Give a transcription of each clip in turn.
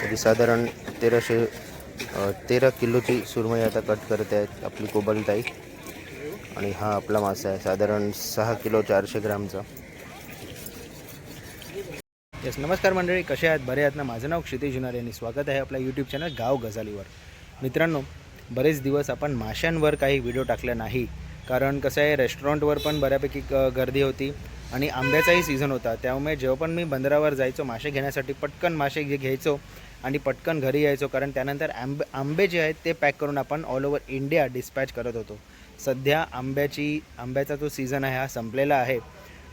तरी साधारण तेराशे तेरा किलोची सुरमई आता कट करत आहेत आपली कोबलताई. आणि हा आपला मासा आहे साधारण सहा किलो चारशे ग्रामचा. येस नमस्कार मंडळी कसे आहात? बरे आहात ना? माझं नाव क्षितेश जुनार आणि स्वागत आहे आपल्या यूट्यूब चॅनल गाव गजालीवर. मित्रांनो बरेच दिवस आपण माशांवर काही व्हिडिओ टाकले नाही. कारण कसं आहे रेस्टॉरंटवर पण बऱ्यापैकी गर्दी होती. आणि आंब्याचाही सीझन होता. त्यामुळे जेव्हा पण मी बंदरावर जायचो मासे घेण्यासाठी पटकन मासे घ्यायचो आणि पटकन घरी यायचो कारण त्यानंतर आंबे आंबे जे आहेत ते पॅक करून आपण ऑल ओव्हर इंडिया डिस्पॅच करत होतो. सध्या आंब्याची आंब्याचा जो सीझन आहे हा संपलेला आहे.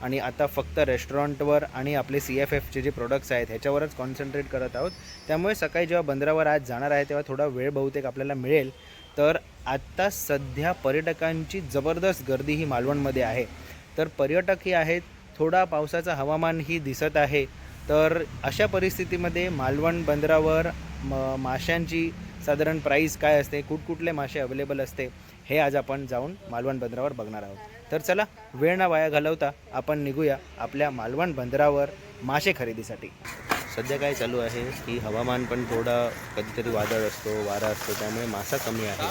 आणि आता फक्त रेस्टॉरंटवर आणि आपले सी एफ एफचे जे प्रोडक्ट्स आहेत ह्याच्यावरच कॉन्सन्ट्रेट करत आहोत. त्यामुळे सकाळी जेव्हा बंदरावर आज जाणार आहे तेव्हा थोडा वेळ बहुतेक आपल्याला मिळेल. तर आत्ता सध्या पर्यटकांची जबरदस्त गर्दी ही मालवणमध्ये आहे. तर पर्यटकही आहेत. थोडा पावसाचं हवामानही दिसत आहे. तर अशा परिस्थितीमध्ये मालवण बंदरावर म माशांची साधारण प्राईस काय असते? कुठकुठले मासे अवेलेबल असते? हे आज आपण जाऊन मालवण बंदरावर बघणार आहोत. तर चला वेळ ना वाया घालवता आपण निघूया आपल्या मालवण बंदरावर. मासे खरेदीसाठी. सध्या काय चालू आहे की हवामान पण थोडा कधीतरी वादळ असतो वारा असतो त्यामुळे मासा कमी आहे.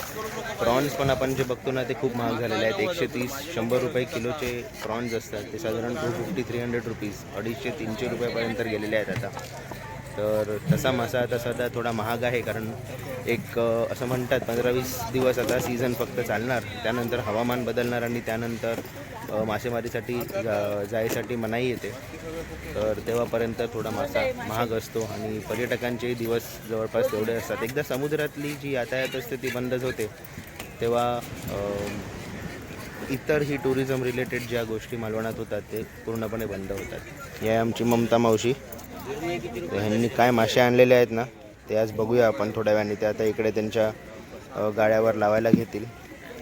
प्रॉन्स पण आपण जे बघतो ना ते खूप महाग झालेले आहेत. एकशे तीस शंभर रुपये किलोचे प्रॉन्स असतात. ते साधारण two fifty three hundred rupees अडीचशे तीनशे रुपयापर्यंत गेलेले आहेत आता. तर तसा मासा आता सध्या थोडा महाग आहे कारण एक असं म्हणतात पंधरा वीस दिवस आता सीझन फक्त चालणार. त्यानंतर हवामान बदलणार आणि त्यानंतर मासेमारीसाठी जा जायसाठी मनाई येते. तर तेव्हापर्यंत थोडा मासा महाग असतो आणि पर्यटकांचे दिवस जवळपास तेवढे असतात. एकदा समुद्रातली जी यातायात असते ती बंदच होते तेव्हा इतर ही टुरिझम रिलेटेड ज्या गोष्टी मालवणात होतात ते पूर्णपणे बंद होतात. या आमची ममता मावशी. तर ह्यांनी काय मासे आणलेले आहेत ना ते आज बघूया आपण थोड्या वेळाने. ते आता इकडे त्यांच्या गाड्यावर लावायला घेतील.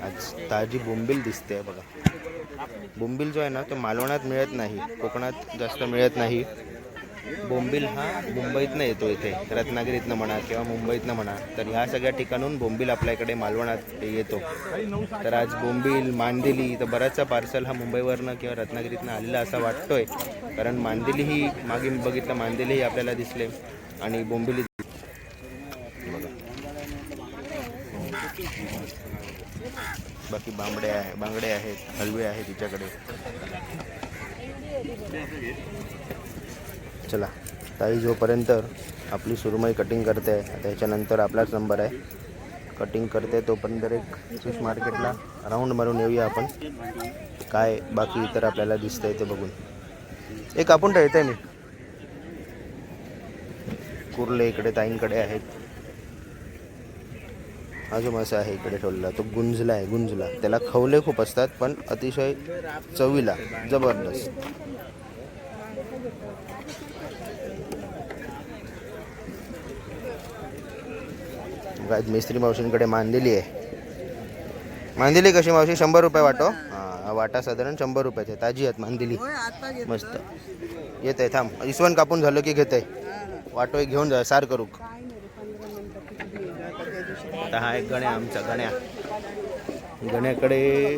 आज ताजी बोंबील दिसते बघा. बोंबील जो आहे ना तो मालवणात मिळत नाही कोकणात जास्त मिळत नाही. बोंबील हा मुंबईतनं येतो इथे. रत्नागिरीतनं म्हणा किंवा मुंबईतनं म्हणा. तर ह्या सगळ्या ठिकाणून बोंबील आपल्या इकडे मालवणात येतो. तर आज बोंबील मांदिली तर बराचसा पार्सल हा मुंबईवरनं किंवा रत्नागिरीतनं आलेला असा वाटतोय. कारण मांदिली ही मागे मी बघितलं मांदेलीही आपल्याला दिसले. आणि बोंबिली बाकी बांबडे आहे बांगडे आहेत हलवे आहेत तिच्याकडे. चला ताई जोपर्यंत आपली सुरमई कटिंग करते त्याच्यानंतर आपलाच नंबर आहे. कटिंग करते तोपर्यंत एक फिश मार्केटला राऊंड मारून येऊया आपण. काय बाकी इतर आपल्याला दिसतंय ते बघून. एक आपण ठेवते मी. कुर्ले इकडे ताईंकडे आहेत. हा जो मासा आहे इकडे ठेवलेला. तो गुंजला आहे गुंजला. त्याला खवले खूप असतात पण अतिशय चवीला जबरदस्त. काय मिस्त्री मावशींकडे मांदिली आहे. मांदिली कशी मावशी? शंभर रुपये वाटो. हा वाटा साधारण शंभर रुपयाचे ताजी आहेत मांदिली. मस्त. येत आहे थांब. इसवण कापून झालं की घेत आहे वाटो घेऊन जा सार करू. आता हा एक गण्या आमचा गण्या. गण्याकडे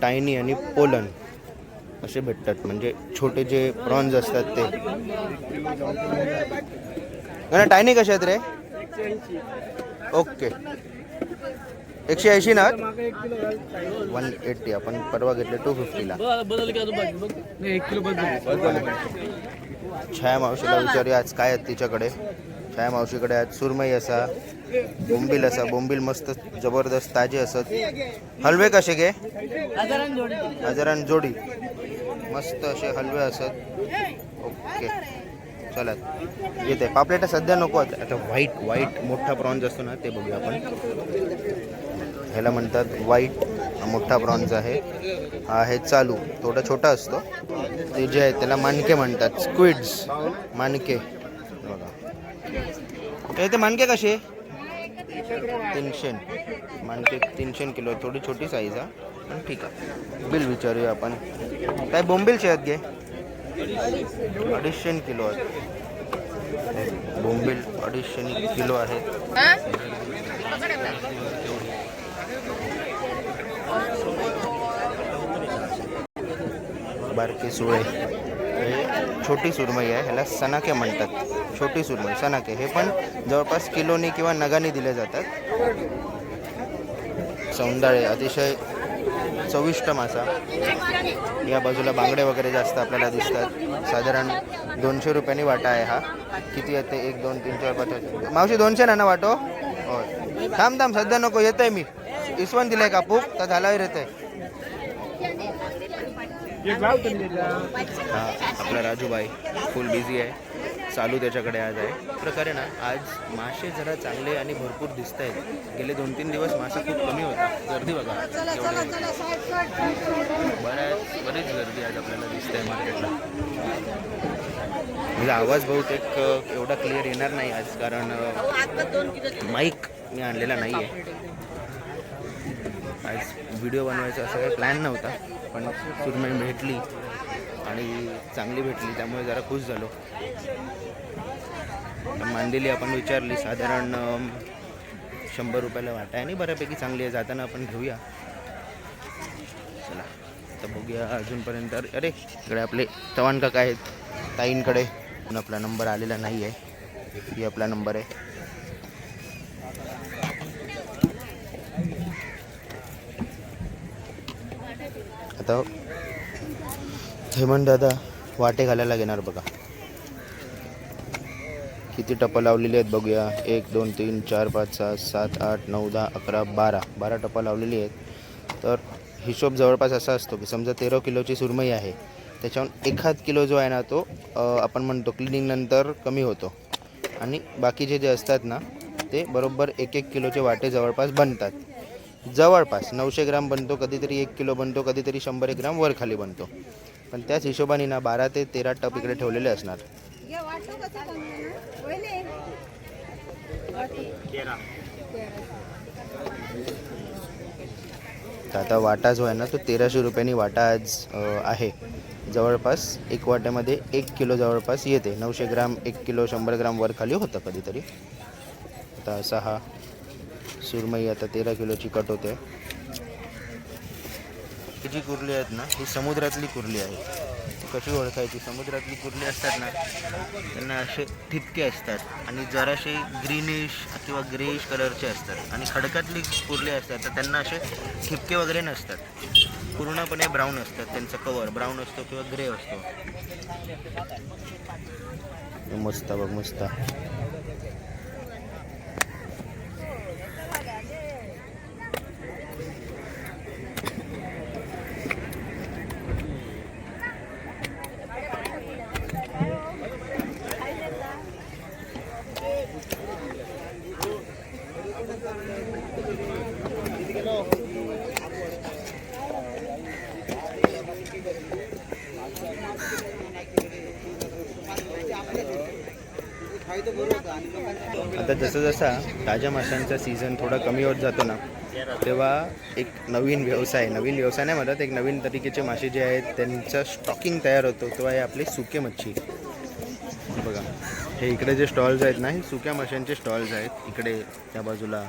टायनी आणि पोलन. असे भेटतात. म्हणजे छोटे जे प्रॉन्स असतात ते. टायनी कसे आहेत रे? ओके. एकशे ऐंशी ना? वन एट्टी आपण परवा घेतले टू फिफ्टीला छाया मावशीला विचारूया आज काय आहेत तिच्याकडे. छाया मावशीकडे आज सुरमई असा बोंबील असा बोंबील मस्त जबरदस्त ताजे असत. हलवे कसे घे? हजारान जोडी मस्त असे हलवे असत. ओके. चला. येते. पापलेट सध्या नको आता आता व्हाईट व्हाईट मोठा प्रॉन्ज असतो ना ते बघूया आपण. ह्याला म्हणतात व्हाईट मोठा प्रॉन्स आहे. हा आहे चालू. थोडा छोटा असतो. ते जे आहे त्याला मानके म्हणतात. स्क्विड्स मानके. बघा. ते मानके कसे? तीनशे. मानके तीनशे किलो थोडी छोटी साईज हा. ठीक आहे. बिल विचारूया आपण. काय बोंबीलचे आहेत घे. अडीचशे किलो आहेत बोंबील अडीचशे किलो आहेत बारकी सुळे. हे छोटी सुरमई आहे. ह्याला सनाके म्हणतात. छोटी सुरमई सनाके हे पण जवळपास किलोनी किंवा नगाने दिले जातात. सौंदाळे अतिशय चविष्ट मासा या बाजूला बांगडे वगैरे जास्त आपल्याला दिसतात. साधारण दोनशे रुपयांनी वाटा आहे हा. किती येते? एक दोन तीन चार पाच. मावशी दोनशे ना ना वाटो? होय. थांब थांब सध्या नको. येत आहे मी. इसवण दिलंय कापूक तर झाल्यावर येत आहे हा आपला राजूबाई. फुल बिझी आहे. चालू त्याच्याकडे आज आहे. प्रकारे ना आज मासे जरा चांगले आणि भरपूर दिसत आहेत गेले दोन तीन दिवस मासा खूप कमी होता. गर्दी बघा. बऱ्याच बरीच गर्दी आज आपल्याला दिसते आहे मार्केटला. म्हणजे आवाज बहुतेक एवढा क्लिअर येणार नाही आज कारण माईक मी आणलेला नाही आहे आज व्हिडिओ बनवायचा असा काही प्लॅन नव्हता पण सुरमई भेटली. आणि चांगली भेटली त्यामुळे जरा खुश झालो. मांडेली मांदेली आपण विचारली साधारण शंभर रुपयाला वाटा आहे आणि बऱ्यापैकी चांगली आहे. जाताना आपण घेऊया. चला तर बघूया अजूनपर्यंत. अरे इकडे आपले तवान काका आहेत. ताईंकडे. पण आपला नंबर आलेला नाही आहे. ही आपला नंबर आहे. आता हेमंत दादा वाटे घालायला घेणार बघा. किती टप्पा लावलेली आहेत बघूया. एक दोन तीन चार पाच सहा सात आठ नऊ दहा अकरा बारा. बारा टप्पा लावलेली आहेत. तर हिशोब जवळपास असा असतो की समजा तेरा किलोची सुरमई आहे. त्याच्याहून एखाद किलो जो आहे ना तो आपण म्हणतो क्लिनिंगनंतर कमी होतो. आणि बाकीचे जे असतात ना ते बरोबर एक एक किलोचे वाटे जवळपास बनतात. जवळपास नऊशे ग्राम बनतो कधीतरी एक किलो बनतो कधीतरी शंभर एक ग्राम वर खाली बनतो. पण त्याच हिशोबाने ना बारा ते तेरा टप इकडे ठेवलेले असणार. या वाटो कसा कमी ना? पहिले तर. आता वाटा जो आहे ना तो तेराशे रुपयांनी वाटा आज आहे. जवळपास एक वाट्यामध्ये एक किलो जवळपास येते. नऊशे ग्राम एक किलो शंभर ग्राम वर खाली होतं कधीतरी. आता असा हा सुरमई आता तेरा किलोची कट होते. ही जी कुर्ली आहेत ना ही समुद्रातली कुर्ली आहे. ती कशी ओळखायची? समुद्रातली कुर्ली असतात ना त्यांना असे ठिपके असतात आणि जराशे ग्रीनिश किंवा ग्रेश कलरचे असतात. आणि खडकातली कुर्ली असतात तर त्यांना असे ठिपके वगैरे नसतात. पूर्णपणे ब्राऊन असतात त्यांचं कवर ब्राऊन असतो किंवा ग्रे असतो. मस्त बघ मस्त. आता जसं जसा ताज्या माशांचा सीझन थोडा कमी होत जातो ना तेव्हा एक नवीन व्यवसाय नवीन व्यवसाय नाही म्हणत एक नवीन तरीकेचे मासे जे आहेत त्यांचं स्टॉकिंग तयार होतो. तेव्हा हे आपले सुके मच्छी. बघा हे इकडे जे स्टॉल्स आहेत ना हे सुक्या माशांचे स्टॉल्स आहेत. इकडे त्या बाजूला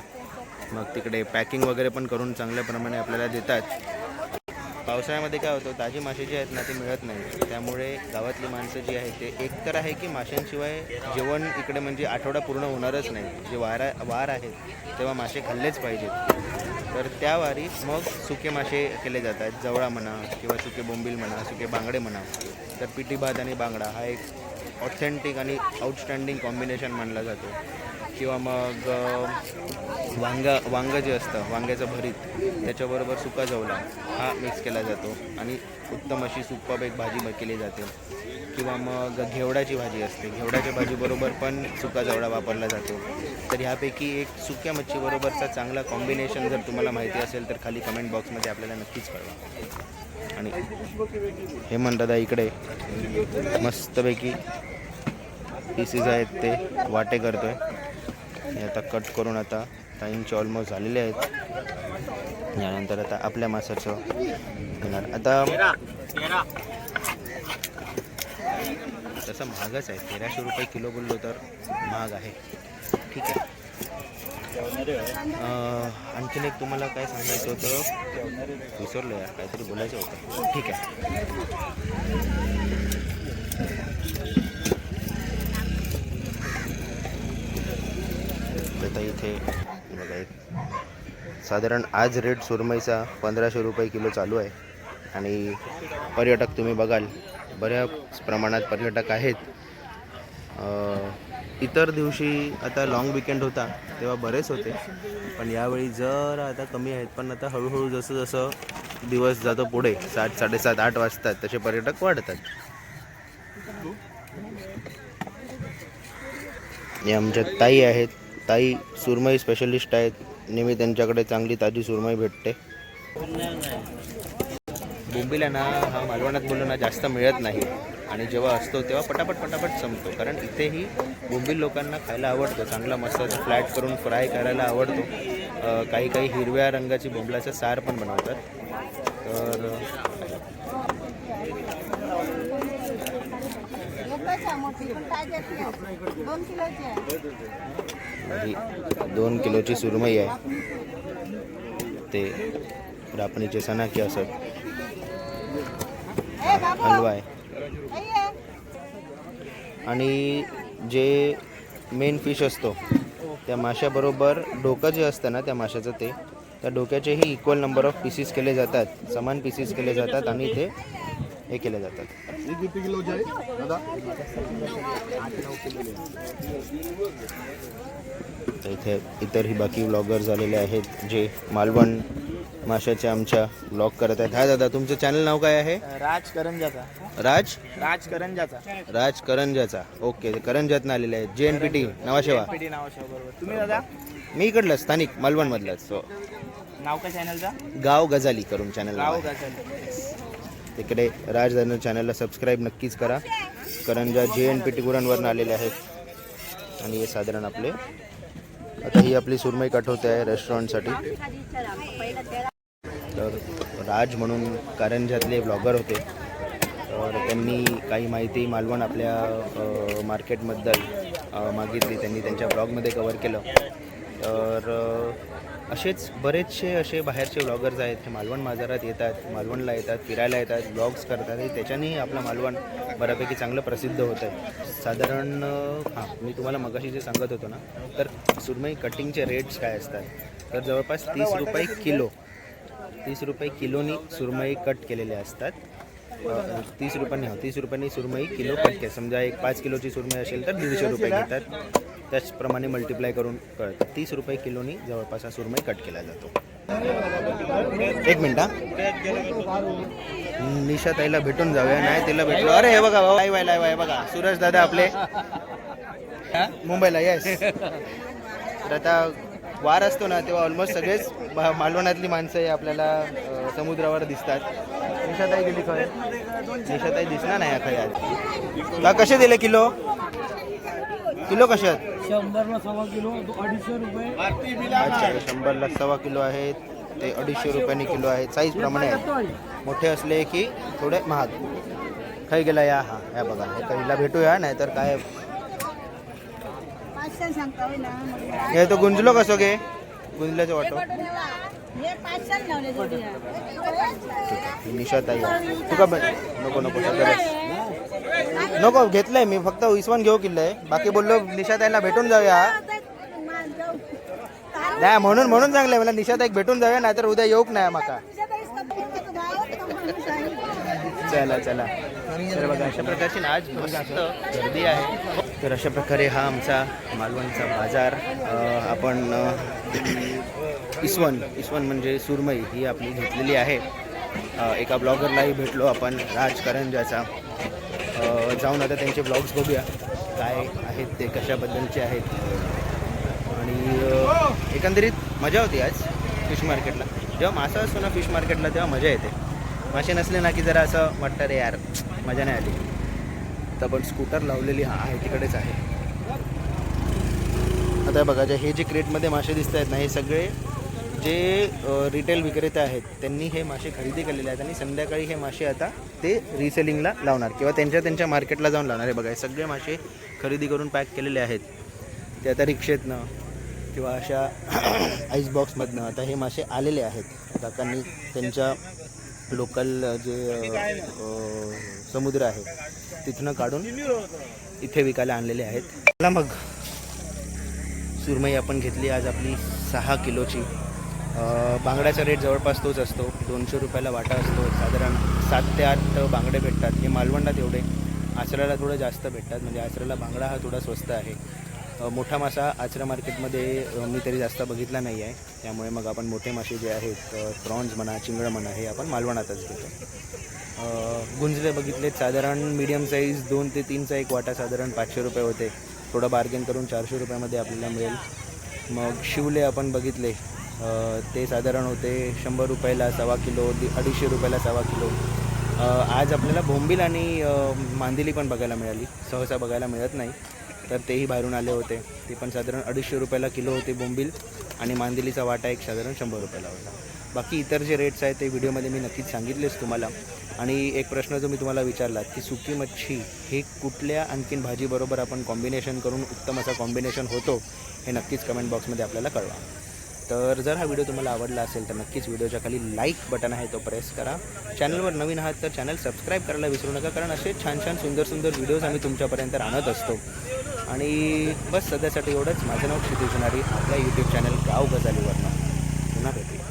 मग तिकडे पॅकिंग वगैरे पण करून चांगल्या प्रमाणे आपल्याला देतात. पावसाळ्यामध्ये काय होतं ताजी मासे जी आहेत ना ते मिळत नाही. त्यामुळे गावातली माणसं जी आहेत ते एक तर आहे की माशांशिवाय जेवण इकडे म्हणजे आठवडा पूर्ण होणारच नाही. जे वारा वार आहेत तेव्हा मासे खाल्लेच पाहिजेत. तर त्या वारी मग सुके मासे केले जातात. जवळा म्हणा किंवा सुके बोंबील म्हणा सुके बांगडे म्हणा. तर पिठी भात आणि बांगडा हा एक ऑथेंटिक आणि आउटस्टँडिंग कॉम्बिनेशन मानला जातो. किंवा मग अ, वांगा वांगं जे असतं वांग्याचं भरीत त्याच्याबरोबर सुका जवला हा मिक्स केला जातो. आणि उत्तम अशी सुप्पब एक भाजी केली जाते. किंवा मग घेवडाची भाजी असते. घेवडाच्या भाजीबरोबर पण सुका जवळा वापरला जातो. तर ह्यापैकी एक सुक्या मच्छीबरोबरचा चांगला कॉम्बिनेशन जर तुम्हाला माहिती असेल तर खाली कमेंट बॉक्समध्ये आपल्याला नक्कीच कळवा. आणि हे म्हणतात इकडे मस्तपैकी पीसीज आहेत ते वाटे करतो आहे आता कट करून आता टाईमचे ऑलमोस्ट झालेले आहेत. यानंतर आता आपल्या मासाचं घेणार. आता तसं महागच आहे. तेराशे रुपये किलो बोललो तर महाग आहे. ठीक आहे. आणखीन एक तुम्हाला काय सांगायचं होतं? विसरलो यार. काहीतरी बोलायचं होतं. ठीक आहे. आता इथे बघा एक साधारण आज रेट सुरमईचा पंधराशे रुपये किलो चालू आहे. आणि पर्यटक तुम्ही बघाल बऱ्याच प्रमाणात पर्यटक आहेत. इतर दिवशी आता लाँग विकेंड होता तेव्हा बरेच होते. पण यावेळी जरा आता कमी आहेत. पण आता हळूहळू जसं जसं दिवस जातो पुढे सात साडेसात आठ वाजतात तसे पर्यटक वाढतात. हे आमच्या ताई आहेत. ताई सुरमई स्पेशलिस्ट आहेत. नेहमी त्यांच्याकडे चांगली ताजी सुरमई भेटते. बोंबीला ना हा मालवणात बोललो ना जास्त मिळत नाही. आणि जेव्हा असतो तेव्हा पटापट पटापट संपतो. कारण इथेही बोंबील लोकांना खायला आवडतं. चांगला मस्त फ्लॅट करून फ्राय करायला आवडतो. काही काही हिरव्या रंगाची बोंबलाचं सार पण बनवतात. तर दोन ही दोन किलोची सुरमई आहे. ते रापणीचे सणाकी असत हलवा आहे. आणि जे मेन फिश असतो त्या माशाबरोबर डोकं जे असतं ना त्या माशाचं ते त्या डोक्याचेही इक्वल नंबर ऑफ पीसीस केले जातात. समान पीसीस केले जातात आणि ते हे केले जातात. तर इथे इतरही बाकी व्लॉगर झालेले आहेत जे मालवण माशाच्या आमच्या व्लॉग करत आहेत. हा दादा तुमचं चॅनल नाव काय आहे? राज करंजाचा राज? राज करंजाचा राज करंजाचा ओके ते करंजातनं आलेले आहेत. J N P T Nhava Sheva PD नावाच्या बरोबर. तुम्ही दादा? मी इकडलं स्थानिक मालवणमधलाच. हो. नाव काय चॅनलचा गाव गजाली करून चॅनल गाव गाजल. तिकडे राज दादा चॅनलला सबस्क्राईब नक्कीच करा. करंजा जे एन पी टी गुरांवरनं आलेले आहेत. आणि हे साधारण आपले आता ही आपली सुरमई काठवते आहे रेस्टॉरंटसाठी तर राज म्हणून कारंजातले ब्लॉगर होते. तर त्यांनी काही माहिती मालवण आपल्या मार्केटबद्दल मागितली. त्यांनी त्यांच्या ब्लॉगमध्ये कवर केलं. तर असेच बरेचसे असे बाहेरचे ब्लॉगर्स आहेत हे मालवण बाजारात येतात मालवणला येतात फिरायला येतात ब्लॉग्स करतात. त्याच्यानेही आपलं मालवण बऱ्यापैकी चांगलं प्रसिद्ध होतं आहे साधारण हां मी तुम्हाला मगाशी जे सांगत होतो ना तर सुरमई कटिंगचे रेट्स काय असतात? तर जवळपास तीस रुपये किलो तीस रुपये किलोनी सुरमई कट केलेले असतात. तीस रुपयांनी हो तीस रुपयांनी सुरमई किलो कट केली समजा एक पाच किलोची सुरमई असेल तर दीडशे रुपये घेतात. त्याचप्रमाणे मल्टिप्लाय करून कळतं. तीस रुपये किलोनी जवळपास हा सुरमई कट केला जातो. एक मिनिट हा. निशा ताईला भेटून जाऊया. नाही तिला भेटलो. अरे हे बघा लाईव्ह आहे लाईव्ह आहे बघा. सुरज दादा आपले. मुंबईला येस तर आता वार असतो ना तेव्हा ऑलमोस्ट सगळेच मालवणातली माणसं हे आपल्याला समुद्रावर दिसतात. निशाताई गेली निशाताई दिसणार नाही आज का कसे दिले किलो? किलो कसे आहेत? शंभरला सव्वा किलो अडीचशे रुपये. अच्छा शंभरला सव्वा किलो आहेत. ते अडीचशे रुपयांनी किलो आहेत. साईज प्रमाणे आहेत. मोठे असले की थोडे महाग. खाई गेला या हा या बघा. हे पहिला भेटूया नाहीतर काय? पाचशे सांगता होय ना मग हे तो गुंजलो कसो गे? गुंजल्याचं वाटो हे पाचशे लावले जोडी निशात आहे तुका नको नको. नको घेतलंय मी फक्त विसवण घेऊ किल्लंय. बाकी बोललो निशात आईला भेटून जाऊया. नाही म्हणून म्हणून चांगलंय मला निशात एक भेटून जाऊया नाहीतर उद्या येऊक नाही माका चला चला. तर बघा अशा प्रकारची ना आज मस्त गर्दी आहे. तर अशा प्रकारे हा आमचा मालवणचा बाजार आपण इसवण इसवण म्हणजे सुरमई ही आपली घेतलेली आहे. एका ब्लॉगरलाही भेटलो आपण राज करंजाचा जाऊन आता त्यांचे ब्लॉग्स बघूया काय आहेत ते कशाबद्दलचे आहेत. आणि एकंदरीत मजा होती आज फिश मार्केटला. जेव्हा मासा असतो ना फिश मार्केटला तेव्हा मजा येते. मासे नसले ना की जरा असं वाटतं रे यार मजा नाही आली. तर पण स्कूटर लावलेली हा आहे तिकडेच आहे. आता बघा जे हे जे क्रेटमध्ये मासे दिसत आहेत ना हे सगळे जे रिटेल विक्रेते आहेत त्यांनी हे मासे खरेदी केलेले आहेत आणि संध्याकाळी हे मासे आता ते रिसेलिंगला लावणार किंवा त्यांच्या त्यांच्या मार्केटला जाऊन लावणार. आहे बघा हे सगळे मासे खरेदी करून पॅक केलेले आहेत. ते आता रिक्षेतनं किंवा अशा आईस बॉक्समधनं आता हे मासे आलेले आहेत. काकांनी त्यांच्या लोकल जे समुद्र आहे तिथनं काढून इथे विकायला आणलेले आहेत. चला मग. सुरमई आपण घेतली आज आपली सहा किलोची. बांगड्याचा रेट जवळपास तोच असतो. दोनशे रुपयाला वाटा असतो. साधारण सात ते आठ बांगडे भेटतात. हे मालवणात एवढे आचऱ्याला थोडं जास्त भेटतात. म्हणजे आचऱ्याला बांगडा हा थोडा स्वस्त आहे. मोठा मासा आचरा मार्केटमध्ये मी तरी जास्त बघितला नाही आहे त्यामुळे मग आपण मोठे मासे जे आहेत प्रॉन्स म्हणा चिंगळं म्हणा हे आपण मालवणातच घेतो. गुंजले बघितलेत साधारण मीडियम साईज दोन ते तीनचा एक वाटा साधारण पाचशे रुपये होते. थोडं बार्गेन करून चारशे रुपयामध्ये आपल्याला मिळेल. मग शिवले आपण बघितले ते साधारण होते शंभर रुपयाला सव्वा किलो अडीचशे रुपयाला सव्वा किलो. आज आपल्याला बोंबील आणि मांदेली पण बघायला मिळाली. सहसा बघायला मिळत नाही. तर तेही बाहेरून आले होते. ते पण साधारण अडीचशे रुपयाला किलो होते बोंबील आणि मांदेलीचा वाटा एक साधारण शंभर रुपयाला होता. बाकी इतर जे रेट्स आहेत ते व्हिडिओमध्ये मी नक्कीच सांगितलेच तुम्हाला. आणि एक प्रश्न जो मी तुम्हाला विचारला की सुकी मच्छी हे कुठल्या आणखीन भाजीबरोबर आपण कॉम्बिनेशन करून उत्तम असा कॉम्बिनेशन होतो हे नक्कीच कमेंट बॉक्समध्ये आपल्याला कळवा. तर जर हा व्हिडिओ तुम्हाला आवडला असेल तर नक्कीच व्हिडिओच्या खाली लाईक बटन आहे तो प्रेस करा. चॅनलवर नवीन आहात तर चॅनल सबस्क्राईब करायला विसरू नका कारण असे छान छान सुंदर सुंदर व्हिडिओज आम्ही तुमच्यापर्यंत आणत असतो. आणि बस सध्यासाठी एवढंच. माझं नाव क्षितिज नारी आपल्या यूट्यूब चॅनल गाव गजालीवरनं. पुन्हा भेटूया.